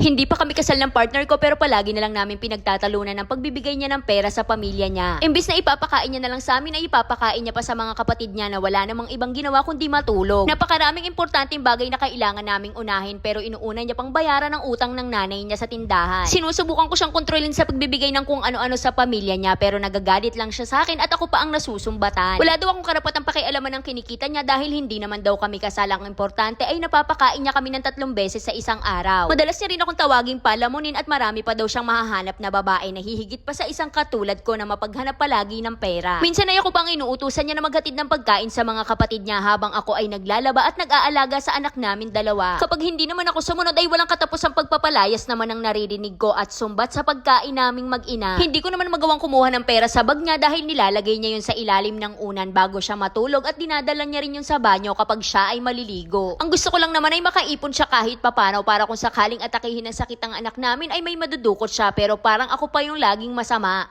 Hindi pa kami kasal ng partner ko pero palagi na lang namin pinagtatalunan ng pagbibigay niya ng pera sa pamilya niya. Imbis na ipapakain niya na lang sa amin ay ipapakain niya pa sa mga kapatid niya na wala namang ibang ginawa kundi matulog. Napakaraming importanteng bagay na kailangan naming unahin pero inuuna niya pang bayaran ng utang ng nanay niya sa tindahan. Sinusubukan ko siyang kontrolin sa pagbibigay ng kung ano-ano sa pamilya niya pero nagagalit lang siya sa akin at ako pa ang nasusumbatan. Wala daw akong karapatang pakialaman ng kinikita niya dahil hindi naman daw kami kasalang importante ay napapakain niya kami ng tatlong beses sa isang araw. Madalas niya rin akong tawaging palamunin at marami pa daw siyang mahahanap na babae na hihigit pa sa isang katulad ko na mapaghanap palagi ng pera. Minsan ay ako pang inuutusan niya na maghatid ng pagkain sa mga kapatid niya habang ako ay naglalaba at nag-aalaga sa anak namin dalawa. Kapag hindi naman ako sumunod ay walang katapusang pagpapalayas naman ang naririnig ko at sumbat sa pagkain naming mag-ina. Hindi ko naman magawang kumuha ng pera sa bag niya dahil nilalagay niya yun sa ilalim ng unan bago siya matulog at dinadala niya rin yun sa banyo kapag siya ay maliligo. Ang gusto ko lang naman ay makaipon siya kahit papano para kung sakaling atakihin ng sakit ang anak namin ay may madudukot siya pero parang ako pa yung laging masama.